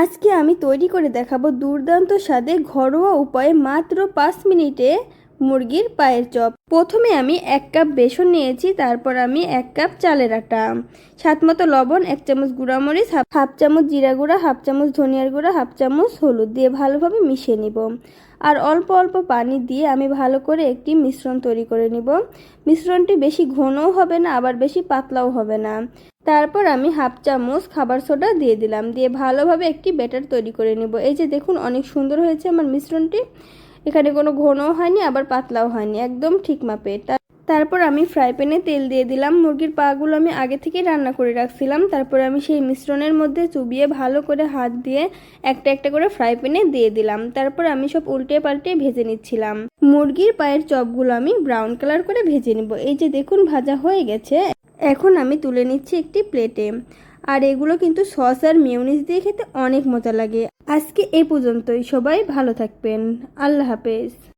আজকে আমি তৈরি করে দেখাবো দুর্দান্ত স্বাদে ঘরোয়া উপায়ে মাত্র পাঁচ মিনিটে মুরগির পায়ের চপ। প্রথমে আমি এক কাপ বেসন নিয়েছি, তারপর আমি এক কাপ চালের আটা। সাত মতো লবণ, এক চামচ গুঁড়ামরিচ হাফ চামচ জিরা গুঁড়া, হাফ চামচ ধনিয়ার গুঁড়া, হাফ চামচ হলুদ দিয়ে ভালোভাবে মিশিয়ে নিব। আর অল্প অল্প পানি দিয়ে আমি ভালো করে একটি মিশ্রণ তৈরি করে নিব। মিশ্রণটি বেশি ঘনও হবে না, আবার বেশি পাতলাও হবে না। তারপর আমি হাফ চামচ খাবার সোডা দিয়ে দিলাম। দিয়ে ভালোভাবে একটি ব্যাটার তৈরি করে নেব। এই যে দেখুন, অনেক সুন্দর হয়েছে আমার মিশ্রণটি। এখানে কোনো ঘনও হয়নি, আবার পাতলাও হয়নি, একদম ঠিক মাপে। তারপর আমি ফ্রাই প্যানে তেল দিয়ে দিলাম। মুরগির পাগুলো আমি আগে থেকেই রান্না করে রাখছিলাম। তারপর আমি সেই মিশ্রণের মধ্যে চুবিয়ে ভালো করে হাত দিয়ে একটা একটা করে ফ্রাই প্যানে দিয়ে দিলাম। তারপর আমি সব উল্টে পাল্টে ভেজে নিচ্ছিলাম। মুরগির পায়ের চপগুলো আমি ব্রাউন কালার করে ভেজে নিব। এই যে দেখুন, ভাজা হয়ে গেছে। এখন আমি তুলে নিচ্ছি একটি প্লেটে। আর এগুলো কিন্তু সস আর মিউনিস দিয়ে খেতে অনেক মজা লাগে। আজকে এ পর্যন্তই। সবাই ভালো থাকবেন। আল্লাহ হাফেজ।